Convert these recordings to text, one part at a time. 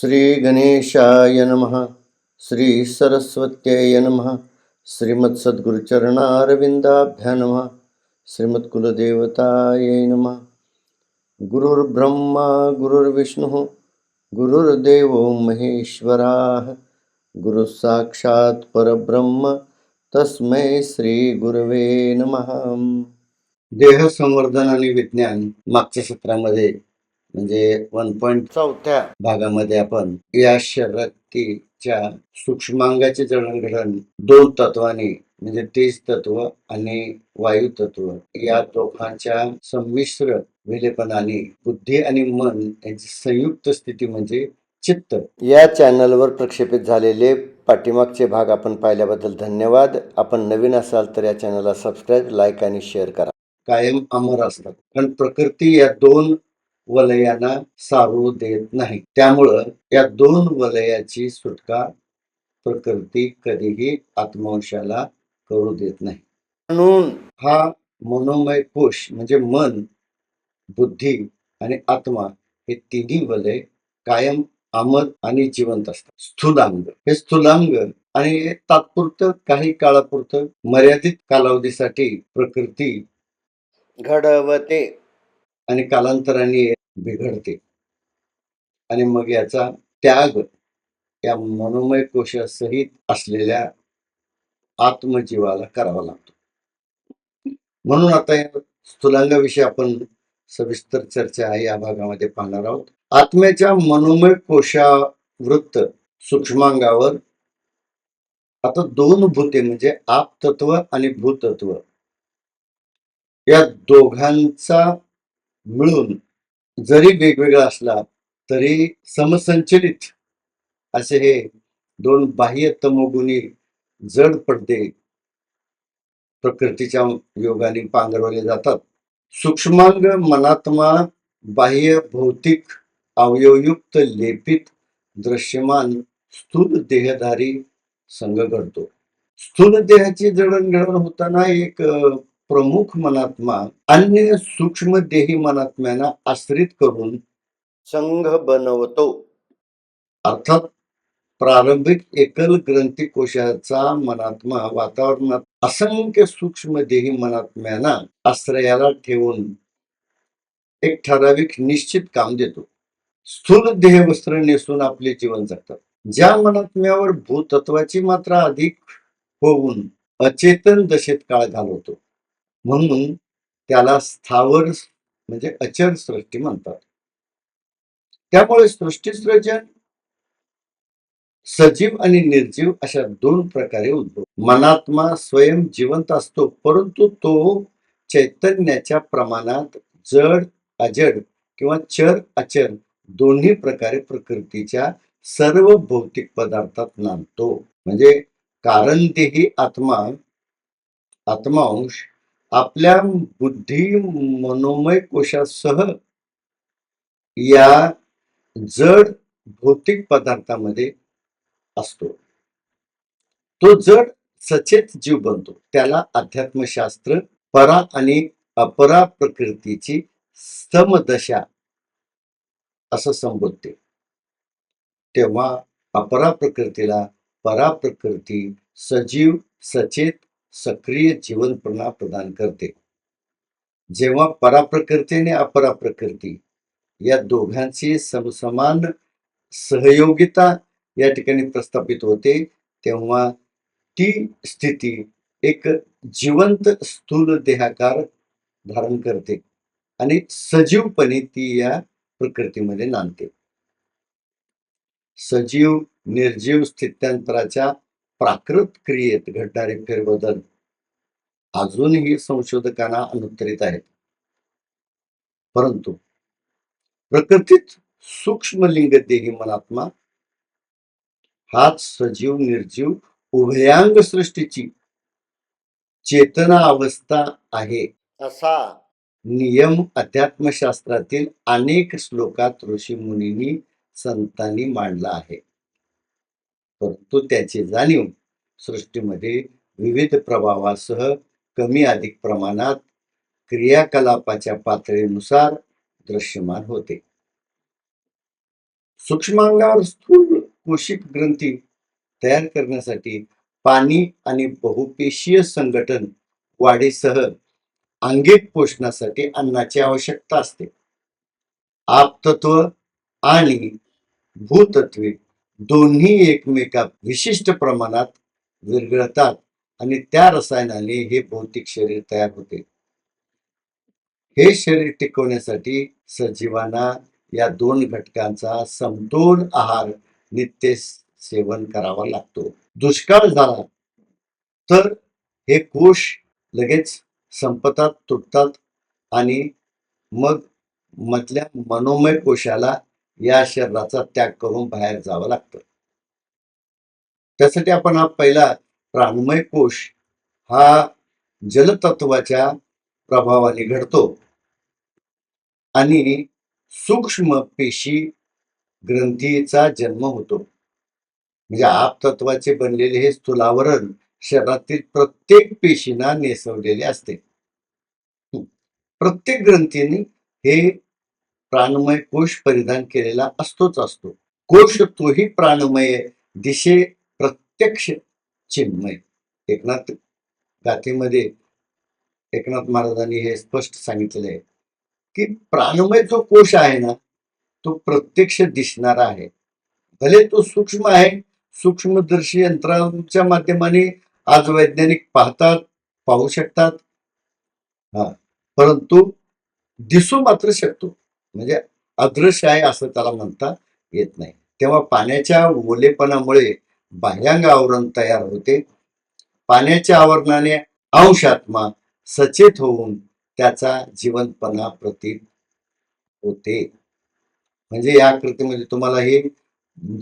श्रीगणेशाय नमः श्रीसरस्वत्यै नमः श्रीमत्सद्गुरुचरणारविन्दाभ्या नमः श्रीमत्कुलदेवतायै नमः। गुरुर्ब्रह्मा गुरुर्विष्णुः गुरुर्देवो महेश्वराः गुरुसाक्षात् परब्रह्म तस्मै श्रीगुरवे नमः। देह संवर्धन आणि विज्ञान मागच्या सत्रामध्ये म्हणजे वन पॉईंट चौथ्या भागामध्ये आपण या शरीराच्या सूक्ष्मांगाचे जडणघडण दोन तत्वाने म्हणजे तेज तत्व आणि वायू तत्व या दोघांच्या संमिश्र विलेपनाने बुद्धी आणि मन यांची संयुक्त स्थिती म्हणजे चित्त. या चॅनलवर प्रक्षेपित झालेले पाठीमागचे भाग आपण पाहिल्याबद्दल धन्यवाद. आपण नवीन असाल तर या चॅनलला सबस्क्राईब लाईक आणि शेअर करा. कायम अमर असतात. कारण प्रकृती या दोन वलयांना सारू देत नाही. त्यामुळं या दोन वलयाची सुटका प्रकृती कधीही आत्मवंशाला करू देत नाही. म्हणून हा मनोमय कोश म्हणजे मन बुद्धी आणि आत्मा हे तिन्ही वलय कायम अमर आणि जिवंत असतात. स्थूलांग. हे स्थूलांग आणि तात्पुरतं काही काळापुरतं मर्यादित कालावधीसाठी प्रकृती घडवते. आणि कालांतराने बिघडते. आणि मग याचा त्याग या मनोमय कोशासहित असलेल्या आत्मजीवाला करावा लागतो. म्हणून आता या स्थूलांगाविषयी आपण सविस्तर चर्चा या भागामध्ये पाहणार आहोत. आत्म्याच्या मनोमय कोशावृत्त सूक्ष्मांगावर आता दोन भूते म्हणजे आप तत्व आणि भूतत्व. या दोघांचा मिळून जरी वेगवेगळा असला तरी समसंचलित असे हे दोन बाह्य तमोगुणी जड पडदे प्रकृतीच्या योगाने पांघरवले जातात. सूक्ष्मांग मनात्मा बाह्य भौतिक अवयवयुक्त लेपित दृश्यमान स्थूल देहधारी संघ घडतो. स्थूल देहाची जडणघडण होताना एक प्रमुख मनात्मा अन्य सूक्ष्म देही मनात्म्यांना आश्रित करून संघ बनवतो. अर्थात प्रारंभिक एकल ग्रंथी कोशाचा मनात्मा वातावरणात असंख्य सूक्ष्म देही मनात्म्यांना आश्रयाला ठेवून एक ठराविक निश्चित काम देतो. स्थूल देह वस्त्र नेसून आपले जीवन जगतात. ज्या मनात्म्यावर भूतत्वाची मात्रा अधिक होऊन अचेतन दशेत काळ घालवतो. म्हणून त्याला स्थावर म्हणजे अचर सृष्टी म्हणतात. त्यामुळे सृष्टीसृजन सजीव आणि निर्जीव अशा दोन प्रकारे उद्भव. मनात्मा स्वयं जिवंत असतो परंतु तो चैतन्याच्या प्रमाणात जड अजड किंवा चर अचर दोन्ही प्रकारे प्रकृतीच्या सर्व भौतिक पदार्थात नांदतो. म्हणजे कारण देही आत्मा आत्मांश आपल्या बुद्धी मनोमय कोशासह या जड भौतिक पदार्थामध्ये असतो. तो जड सचेत जीव बनतो. त्याला अध्यात्मशास्त्र परा आणि अपरा प्रकृतीची समदशा असं संबोधते. तेव्हा अपरा प्रकृतीला परा प्रकृती सजीव सचेत सक्रिय जीवनपणा प्रदान करते. जेव्हा पराप्रकृती आणि अपराप्रकृती या दोघांची समसमान सहयोगिता या ठिकाणी प्रस्थापित होते तेव्हा ती स्थिती एक जिवंत स्थूल देहाकार धारण करते आणि सजीवपणे ती या प्रकृतीमध्ये नांदते. सजीव निर्जीव स्थित्यांतराच्या प्राकृत क्रियेत घडणारे फेरबदल अजूनही संशोधकांना अनुत्तरित आहेत. परंतु प्रकृतीत सूक्ष्म लिंग देही मनात्मा हाच सजीव निर्जीव उभयांग सृष्टीची चेतना अवस्था आहे. असा नियम अध्यात्मशास्त्रातील अनेक श्लोकात ऋषी मुनींनी संतांनी मांडला आहे. परंतु त्याची जाणीव सृष्टीमध्ये विविध प्रभावासह कमी अधिक प्रमाणात क्रियाकलापाच्या पातळीनुसार दृश्यमान होते. सूक्ष्मांगावर स्थूल कोशिक ग्रंथी तयार करण्यासाठी पाणी आणि बहुपेशीय संघटन वाढीसह अंगिक पोषणासाठी अन्नाची आवश्यकता असते. आपतत्व आणि भूतत्वे दोन्ही एकमेका विशिष्ट प्रमाणात विरघळतात आणि त्या रसायनाने हे भौतिक शरीर तयार होते. हे शरीर टिकवण्यासाठी सजीवांना या दोन घटकांचा समतोल आहार नित्य सेवन करावा लागतो. दुष्काळ झाला तर हे कोश लगेच संपतात तुटतात आणि मग मधल्या मनोमय कोशाला या शरीराचा त्याग करून बाहेर जावं लागतं. त्यासाठी आपण हा पहिला प्राणमय कोश हा जलतत्वाच्या प्रभावाने घडतो. आणि सूक्ष्म पेशी ग्रंथीचा जन्म होतो. म्हणजे आपतत्वाचे बनलेले हे स्थूलावरण शरीरातील प्रत्येक पेशींना नेसवलेले असते. प्रत्येक ग्रंथीने हे प्राणमय कोश परिधान केलेला असतोच असतो. कोश तोही प्राणमय दिशे प्रत्यक्ष चिन्मय एकनाथ गाथेमध्ये एकनाथ महाराजांनी हे स्पष्ट सांगितलेलं आहे की प्राणमय जो कोश आहे ना तो प्रत्यक्ष दिसणारा आहे. भले तो सूक्ष्म आहे सूक्ष्मदर्शी यंत्रांच्या माध्यमाने आज वैज्ञानिक पाहतात पाहू शकतात हा परंतु दिसू मात्र शकतो. म्हणजे अदृश्य आहे असं त्याला म्हणता येत नाही. तेव्हा पाण्याच्या ओलेपणामुळे बाह्यांग आवरण तयार होते. पाण्याच्या आवरणाने अंशात्मा सचेत होऊन त्याचा जीवनपणा प्रतीत होते. म्हणजे या कृतीमध्ये तुम्हाला हे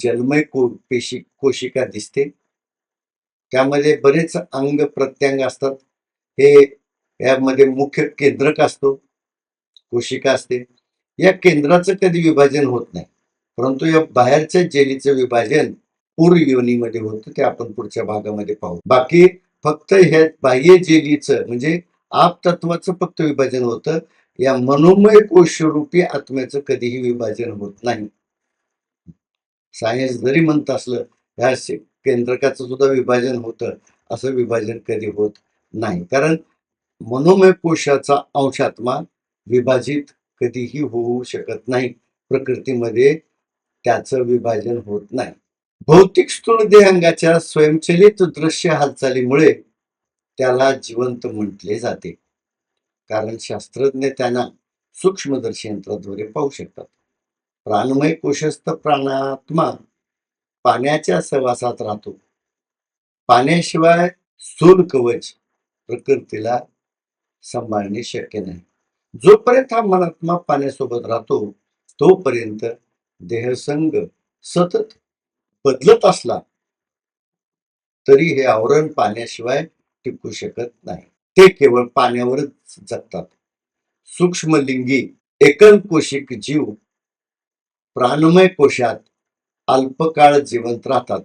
जन्मय को पेशी कोशिका दिसते. त्यामध्ये बरेच अंग प्रत्यंग असतात. हे यामध्ये मुख्य केंद्रक असतो. कोशिका असते. या केंद्राचं कधी विभाजन होत नाही. परंतु या बाहेरच्या जेलीचं विभाजन पूर योनीमध्ये होतं ते आपण पुढच्या भागामध्ये पाहू. बाकी फक्त ह्या बाह्य जेलीचं म्हणजे आप तत्वाचं फक्त विभाजन होतं. या मनोमय कोशरूपी आत्म्याचं कधीही विभाजन होत नाही. सायन्स जरी म्हणत असलं ह्या केंद्रकाचं सुद्धा विभाजन होतं असं विभाजन कधी होत नाही. कारण मनोमय कोशाचा अंशात्मा विभाजित कधीही होऊ शकत नाही. प्रकृतीमध्ये त्याचं विभाजन होत नाही. भौतिक स्थूळ देहांगाच्या स्वयंचलित दृश्य हालचालीमुळे त्याला जिवंत म्हटले जाते. कारण शास्त्रज्ञ त्यांना सूक्ष्मदर्शी यंत्राद्वारे पाहू शकतात. प्राणमय कोशस्थ प्राणात्मा पाण्याच्या सहवासात राहतो. पाण्याशिवाय स्थूल कवच प्रकृतीला सांभाळणे शक्य नाही. जोपर्यंत हा मनात्मा पाण्यासोबत राहतो तोपर्यंत देहसंग सतत बदलत असला तरी हे आवरण पाण्याशिवाय टिकू शकत नाही. ते केवळ पाण्यावरच जगतात. सूक्ष्मलिंगी एकलकोशिक जीव प्राणमय कोशात अल्पकाळ जिवंत राहतात.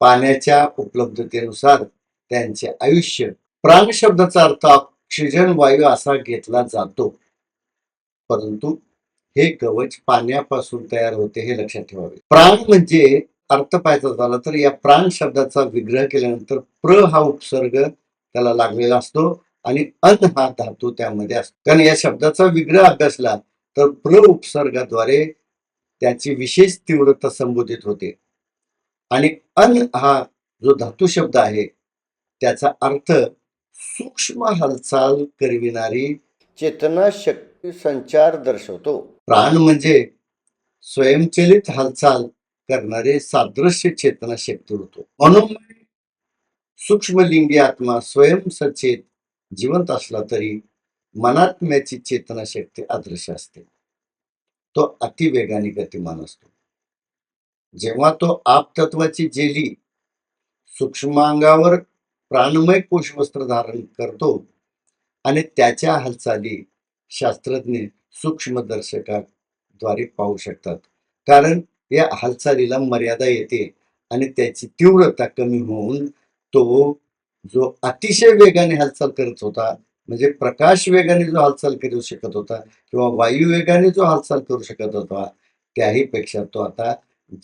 पाण्याच्या उपलब्धतेनुसार त्यांचे आयुष्य प्राण शब्दाचा अर्थ ऑक्सिजन वायू असा घेतला जातो. परंतु हे कवच पाण्यापासून तयार होते हे लक्षात ठेवावे. प्राण म्हणजे अर्थ पाहायचा झाला तर या प्राण शब्दाचा विग्रह केल्यानंतर प्र हा उपसर्ग त्याला लागलेला असतो आणि अन हा धातू त्यामध्ये असतो. कारण या शब्दाचा विग्रह अभ्यासला तर प्र उपसर्गाद्वारे त्याची विशेष तीव्रता संबोधित होते. आणि अन हा जो धातू शब्द आहे त्याचा अर्थ सूक्ष्म हालचाल करविणारी चेतना शक्ती संचार दर्शवतो. प्राण म्हणजे स्वयंचलित हालचाल करणारे सादृश्य चेतना शक्ती होतो. म्हणून सूक्ष्मलिंगी आत्मा स्वयंसचेत जिवंत असला तरी मनात्म्याची चेतना शक्ती अदृश्य असते. तो अतिवेगाने गतिमान असतो. जेव्हा तो आपतत्वाची जेली सूक्ष्मांगावर प्राणमय कोशवस्त्र धारण करतो. आणि त्याच्या हालचाली शास्त्रज्ञ सूक्ष्मदर्शकाद्वारे पाहू शकतात. कारण या हालचालीला मर्यादा येते आणि त्याची तीव्रता कमी होऊन तो जो अतिशय वेगाने हालचाल करत होता म्हणजे प्रकाश वेगाने जो हालचाल करू शकत होता किंवा वायू वेगाने जो हालचाल करू शकत होता त्याही पेक्षा तो आता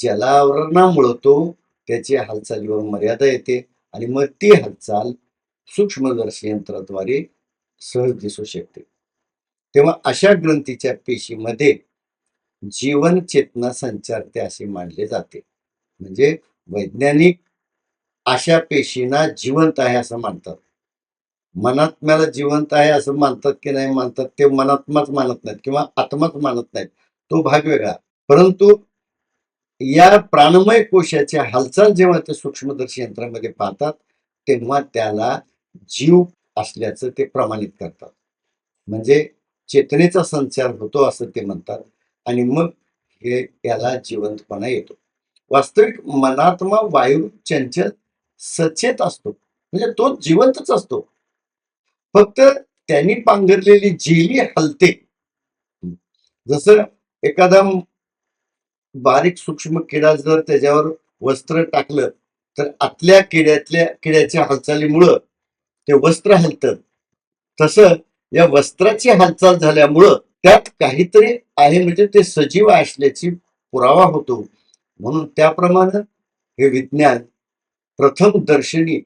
जलावरणामुळं तो त्याची हालचालीवर मर्यादा येते. आणि मग ती हालचाल सूक्ष्मदर्शी यंत्राद्वारे सहज दिसू शकते. तेव्हा अशा ग्रंथीच्या पेशीमध्ये जीवन चेतना संचारते असे मानले जाते. म्हणजे वैज्ञानिक अशा पेशींना जिवंत आहे असं मानतात. मनात्म्याला जिवंत आहे असं मानतात की नाही मानतात ते मनात्माच मानत नाहीत किंवा आत्माच मानत नाहीत. तो भाग वेगळा. परंतु या प्राणमय कोशाची हालचाल जेव्हा ते सूक्ष्मदर्शी यंत्रामध्ये पाहतात तेव्हा त्याला जीव असल्याचं ते प्रमाणित करतात. म्हणजे चेतनेचा संचार होतो असं ते म्हणतात आणि मग हे याला जिवंतपणा येतो. वास्तविक मनात्मा वायू चंचल सचेत असतो. म्हणजे तो जिवंतच असतो. फक्त त्यांनी पांघरलेली जेली हलते. जसं एखादा बारीक सूक्ष्म किडा जर त्याच्यावर वस्त्र टाकलं तर आतल्या किड्यातल्या किड्याच्या हालचालीमुळं ते वस्त्र हलतं. तसं या वस्त्राची हालचाल झाल्यामुळं त्यात काहीतरी आहे म्हणजे ते सजीव असल्याची पुरावा होतो. म्हणून त्याप्रमाणे हे विज्ञान प्रथम दर्शनी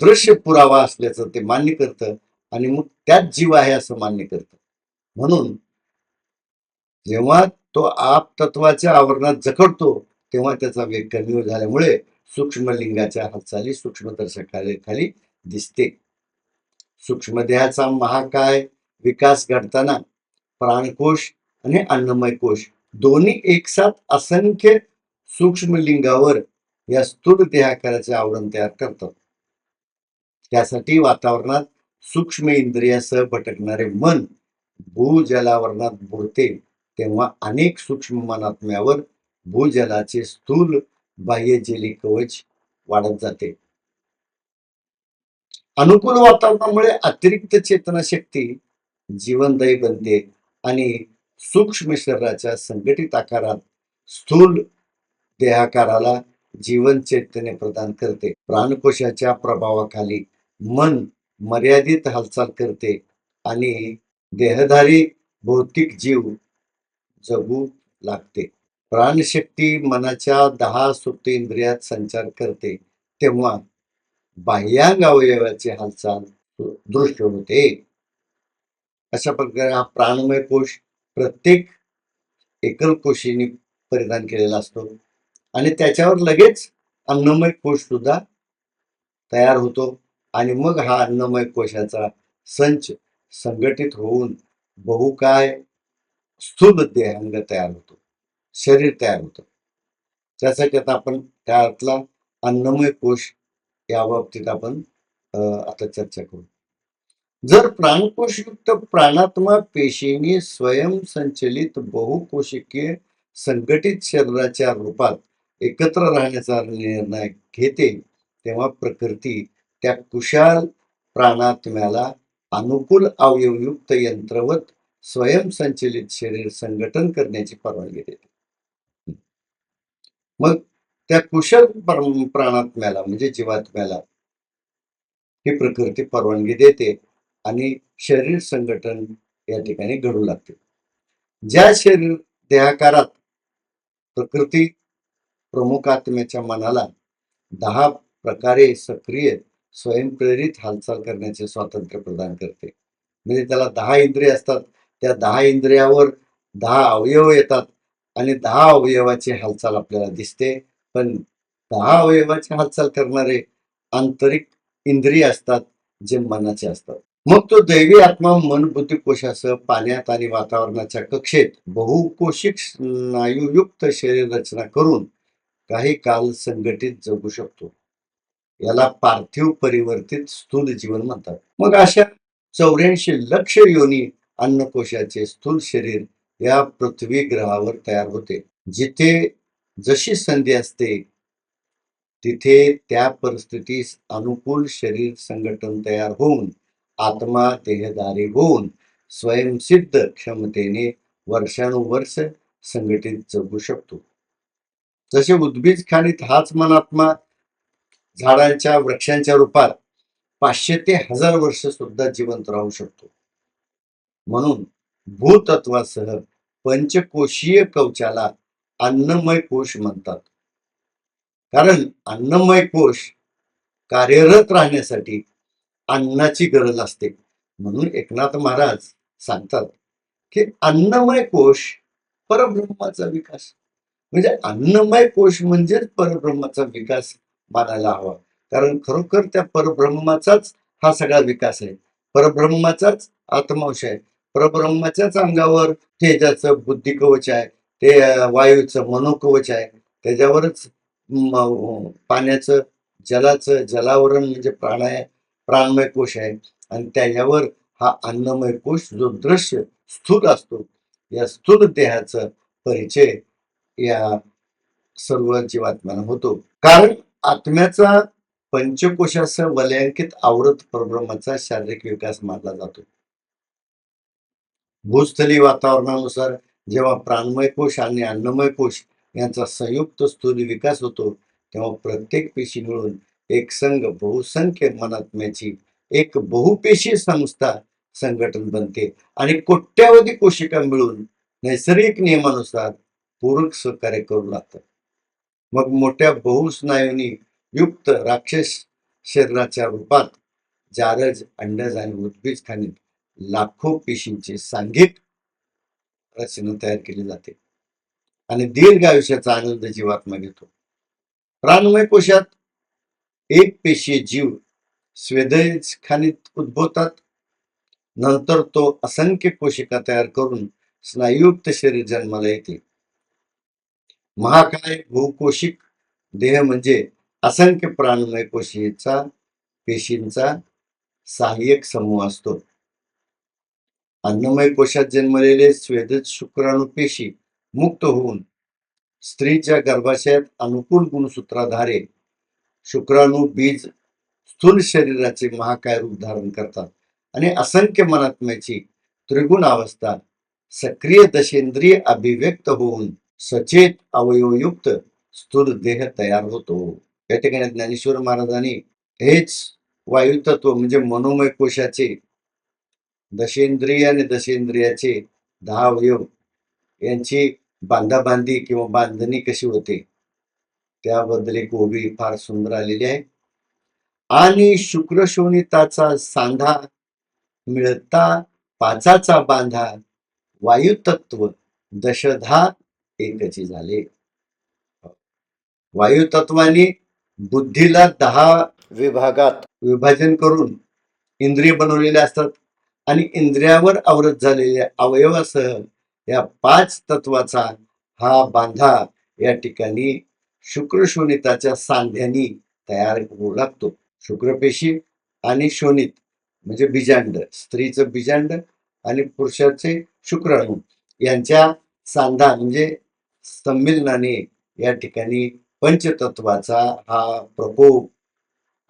दृश्य पुरावा असल्याचं ते मान्य करतं आणि मग त्यात जीव आहे असं मान्य करतं. म्हणून जेव्हा तो आप तत्वाच्या आवरणात जखडतो तेव्हा त्याचा वेग कमी झाल्यामुळे सूक्ष्मलिंगाच्या हालचाली सूक्ष्मदर्शकाखाली दिसते. सूक्ष्मदेहाचा महाकाय विकास घडताना प्राणकोश आणि अन्नमय कोश दोन्ही एकसाथ असंख्य सूक्ष्मलिंगावर या स्थूल देहाकाराचे आवरण तयार करतात. त्यासाठी वातावरणात सूक्ष्म इंद्रियासह भटकणारे मन भूजलावरणात बुडते. तेव्हा अनेक सूक्ष्म मनात्म्यावर भूजलाचे स्थूल बाह्यजेली कवच वाढत जाते. अनुकूल वातावरणामुळे अतिरिक्त चेतना शक्ती जीवनदायी बनते आणि सूक्ष्म शरीराच्या संघटित आकारात स्थूल देहाकाराला जीवन चैतन्य प्रदान करते. प्राणकोशाच्या प्रभावाखाली मन मर्यादित हालचाल करते आणि देहधारी भौतिक जीव जगू लागते. प्राणशक्ती मनाच्या दहा सुप्त इंद्रियात संचार करते तेव्हा बाह्यांग अवयवाची हालचाल दृश्य होते. अशा प्रकारे हा प्राणमय कोश प्रत्येक एकल कोशीने परिधान केलेला असतो आणि त्याच्यावर लगेच अन्नमय कोश सुद्धा तयार होतो आणि मग हा अन्नमय कोशाचा संच संघटित होऊन बहुकाय स्थूल देहांग तयार होतो शरीर तयार होतं. त्यासाठी आता आपण त्यातला अन्नमय कोश या बाबतीत आपण आता चर्चा करू. जर प्राणकोशयुक्त प्राणात्मा पेशीने स्वयंसंचलित बहुकोशिकीय संघटित शरीराच्या रूपात एकत्र राहण्याचा निर्णय घेते तेव्हा प्रकृती त्या कुशाल प्राणात्म्याला अनुकूल अवयवयुक्त यंत्रवत स्वयंसंचलित शरीर संघटन करण्याची परवानगी देते. मग त्या कुशल प्राणात्म्याला म्हणजे जीवात्म्याला ही प्रकृती परवानगी देते आणि शरीर संघटन या ठिकाणी घडू लागते. ज्या शरीर देहाकारात प्रकृती प्रमुख आत्म्याच्या मनाला दहा प्रकारे सक्रिय स्वयंप्रेरित हालचाल करण्याचे स्वातंत्र्य प्रदान करते. म्हणजे त्याला दहा इंद्रिय असतात त्या दहा इंद्रियावर दहा अवयव येतात आणि दहा अवयवाची हालचाल आपल्याला दिसते. पण दहा अवयवाची हालचाल करणारे आंतरिक इंद्रिय असतात जे मनाचे असतात. मग तो दैवी आत्मा मन बुद्धिकोशासह पाण्यात आणि वातावरणाच्या कक्षेत बहुकोशिक स्नायुयुक्त शरीर रचना करून काही काल संघटित जगू शकतो. याला पार्थिव परिवर्तित स्थूल जीवन म्हणतात. मग अशा चौऱ्याऐंशी लक्ष योनी अन्नकोशाचे स्थूल शरीर या पृथ्वी ग्रहावर तयार होते. जिथे जशी संधी असते तिथे त्या परिस्थितीस अनुकूल शरीर संघटन तयार होऊन आत्मा देहदारी होऊन स्वयंसिद्ध क्षमतेने वर्षानुवर्ष संघटित जगू शकतो. जसे उद्भिज खाणीत हाच मनात्मा झाडांच्या वृक्षांच्या रूपात पाचशे ते हजार वर्ष सुद्धा जिवंत राहू शकतो. म्हणून भूतत्वासह पंचकोशीय कवचाला अन्नमय कोश म्हणतात. कारण अन्नमय कोश कार्यरत राहण्यासाठी अन्नाची गरज असते. म्हणून एकनाथ महाराज सांगतात की अन्नमय कोश परब्रह्माचा विकास. म्हणजे अन्नमय कोश म्हणजेच परब्रह्माचा विकास मानायला हवा. कारण खरोखर त्या परब्रह्माचाच हा सगळा विकास आहे. परब्रह्माचाच आत्मांश आहे. परब्रह्माच्याच अंगावर तेजाचं बुद्धी कवच आहे ते वायूचं मनोकवच आहे त्याच्यावरच पाण्याचं जलाचं जलावरण म्हणजे प्राण आहे प्राणमय कोश आहे. आणि त्याच्यावर हा अन्नमय कोश जो दृश्य स्थूल असतो या स्थूल देहाचा परिचय या सर्व जीवात्म्याला होतो. कारण आत्म्याचा पंचकोशासह वलयांकित आवृत परब्रह्माचा शारीरिक विकास मानला जातो. भूस्थली वातावरणानुसार जेव्हा प्राणमय कोश आणि अन्नमय कोश यांचा संयुक्त स्थूल विकास होतो तेव्हा प्रत्येक पेशी मिळून एक संघ बहुसंख्य मनात्म्याची एक बहुपेशी संस्था संघटन बनते. आणि कोट्यावधी कोशिका मिळून नैसर्गिक नियमानुसार पूरक सहकार्य करू लागतात. मग मोठ्या बहुस्नायूंनी युक्त राक्षस शरीराच्या रूपात जारज अंडज आणि उद्भिज खाणीत लाखो पेशींचे सांघिक रचना तयार केली जाते. आणि दीर्घ आयुष्याचा आनंद जीवात्मा घेतो. प्राणमय कोशात एक पेशी जीव स्वेदयखानीत उद्भवतात. नंतर तो असंख्य कोशिका तयार करून स्नायुयुक्त शरीर जन्माला येते. महाकाय बहुकोशिक देह म्हणजे असंख्य प्राणमय कोशीचा पेशींचा सहाय्यक समूह असतो. अन्नमय कोशात जन्मलेले स्वेदज शुक्राणू पेशी मुक्त होऊन स्त्रीच्या गर्भाशयात अनुकूल गुणसूत्राधारे शुक्राणू बीज स्थूल शरीराचे महाकाय रूप धारण करतात आणि असंख्य मनात्म्याची त्रिगुण अवस्था सक्रिय दशेंद्रिय अभिव्यक्त होऊन सचेत अवयवयुक्त स्थूल देह तयार होतो. या ठिकाणी ज्ञानेश्वर महाराजांनी हेच वायुतत्व म्हणजे मनोमय कोशाचे दशेंद्रिय आणि दशेंद्रियाचे दहा अवयव यांची बांधाबांधी किंवा बांधणी कशी होते? त्याबद्दल एक ओबी फार सुंदर आलेली आहे. आणि शुक्रशोणिताचा सांधा मिळता पाचाचा बांधा वायुतत्व दशधा एकची झाले. वायुतत्वाने बुद्धीला दहा विभागात विभाजन करून इंद्रिय बनवलेले असतात. आणि इंद्रियावर आवृत झालेल्या अवयवासह या पाच तत्वाचा हा बांधा या ठिकाणी शुक्रशोणिताच्या सांध्यानी तयार होऊ लागतो. शुक्रपेशी आणि शोणित म्हणजे बीजांड स्त्रीचं बीजांड आणि पुरुषाचे शुक्राणू यांच्या सांधा म्हणजे संमिलनाने या ठिकाणी पंचतत्वाचा हा प्रकोप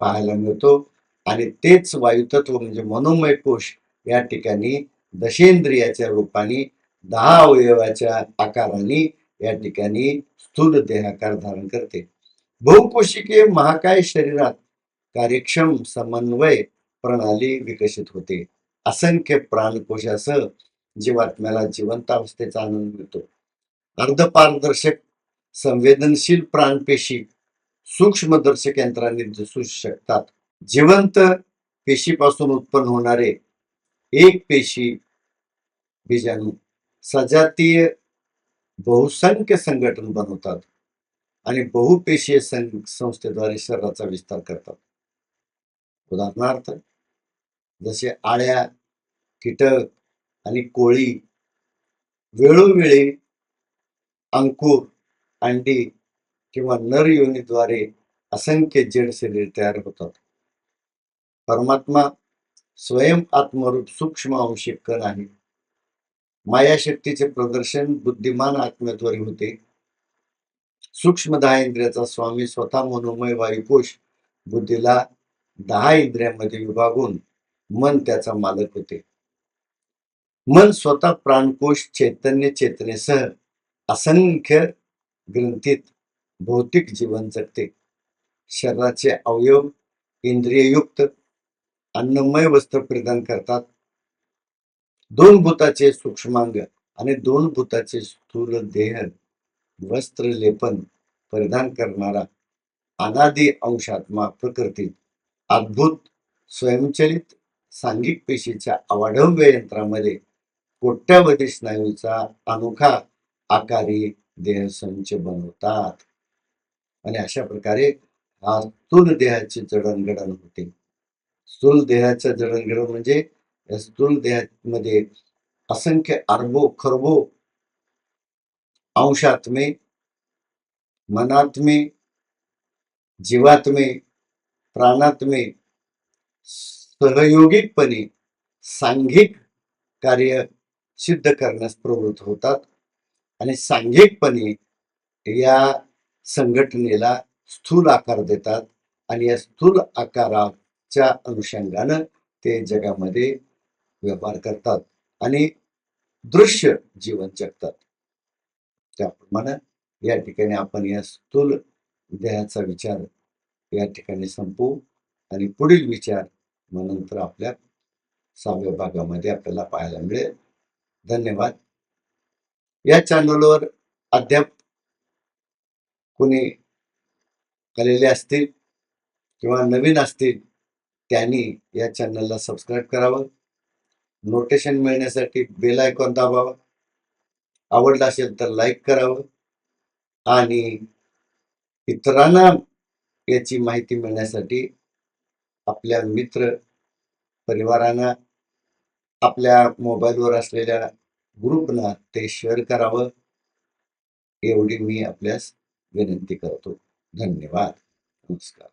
पाहायला मिळतो. आणि तेच वायुतत्व म्हणजे मनोमय कोश या ठिकाणी दशेंद्रियाच्या रूपाने दहा अवयवाच्या आकाराने या ठिकाणी स्थूल देहाकार धारण करते. बहुकोशिकीय महाकाय शरीरात कार्यक्षम समन्वय प्रणाली विकसित होते. असंख्य प्राणकोशासह जीवात्म्याला जिवंत अवस्थेचा आनंद मिळतो. अर्धपारदर्शक संवेदनशील प्राणपेशी सूक्ष्मदर्शक यंत्राने दिसू शकतात. जिवंत पेशीपासून उत्पन्न होणारे एक पेशी बीजाणू सजातीय बहुसंख्य संघटन बनवतात आणि बहुपेशीय संस्थेद्वारे शरीराचा विस्तार करतात. उदाहरणार्थ जसे आळ्या कीटक आणि कोळी वेळोवेळी अंकुर अंडी किंवा नर योनीद्वारे असंख्य जड शरीर तयार होतात. परमात्मा स्वयं आत्मरूप सूक्ष्म अंशिक कण आहे. मायाशक्तीचे प्रदर्शन बुद्धिमान आत्म्याद्वारे होते. सूक्ष्म दहा इंद्रियाचा स्वामी स्वतः मनोमय वायुकोश बुद्धीला दहा इंद्रियांमध्ये विभागून मन त्याचा मालक होते. मन स्वतः प्राणकोश चैतन्य चेतनेसह असंख्य ग्रंथीत भौतिक जीवन जगते. शरीराचे अवयव इंद्रिययुक्त अन्नमय वस्त्र प्रदान करतात. दोन भूताचे सूक्ष्मांग आणि दोन भूताचे स्थूल देह वस्त्र लेपन परिधान करणारा अनादी अंशात्मा प्रकृतीत अद्भुत स्वयंचलित सांघिक पेशीच्या अवाढव्य यंत्रामध्ये कोट्यावधी स्नायूचा अनोखा आकारी देहसंच बनवतात. आणि अशा प्रकारे हा स्थूल देहाचे जडणघडण होते. स्थूल देहाचं जडणघडण म्हणजे या स्थूल देहामध्ये असंख्य अरबो खरबो अंशात्मे मनात्मे जीवात्मे प्राणात्मे सहयोगिकपणे सांघिक कार्य सिद्ध करण्यास प्रवृत्त होतात आणि सांघिकपणे या संघटनेला स्थूल आकार देतात आणि या स्थूल आकारात च्या अनुषंगानं ते जगामध्ये व्यवहार करतात आणि दृश्य जीवन जगतात. त्याप्रमाणे या ठिकाणी आपण या स्थूल देहाचा विचार या ठिकाणी संपवू आणि पुढील विचार मग नंतर आपल्या सहाव्या भागामध्ये आपल्याला पाहायला मिळेल. धन्यवाद. या चॅनलवर अद्याप कोणी आलेले असतील किंवा नवीन असतील त्यांनी या चॅनलला सबस्क्राईब करावं. नोटेशन मिळण्यासाठी बेल आयकॉन दाबावा. आवडलं असेल तर लाईक करावं. आणि इतरांना याची माहिती मिळण्यासाठी आपल्या मित्र परिवारांना आपल्या मोबाईलवर असलेल्या ग्रुपना ते शेअर करावं. एवढी मी आपल्यास विनंती करतो. धन्यवाद. नमस्कार.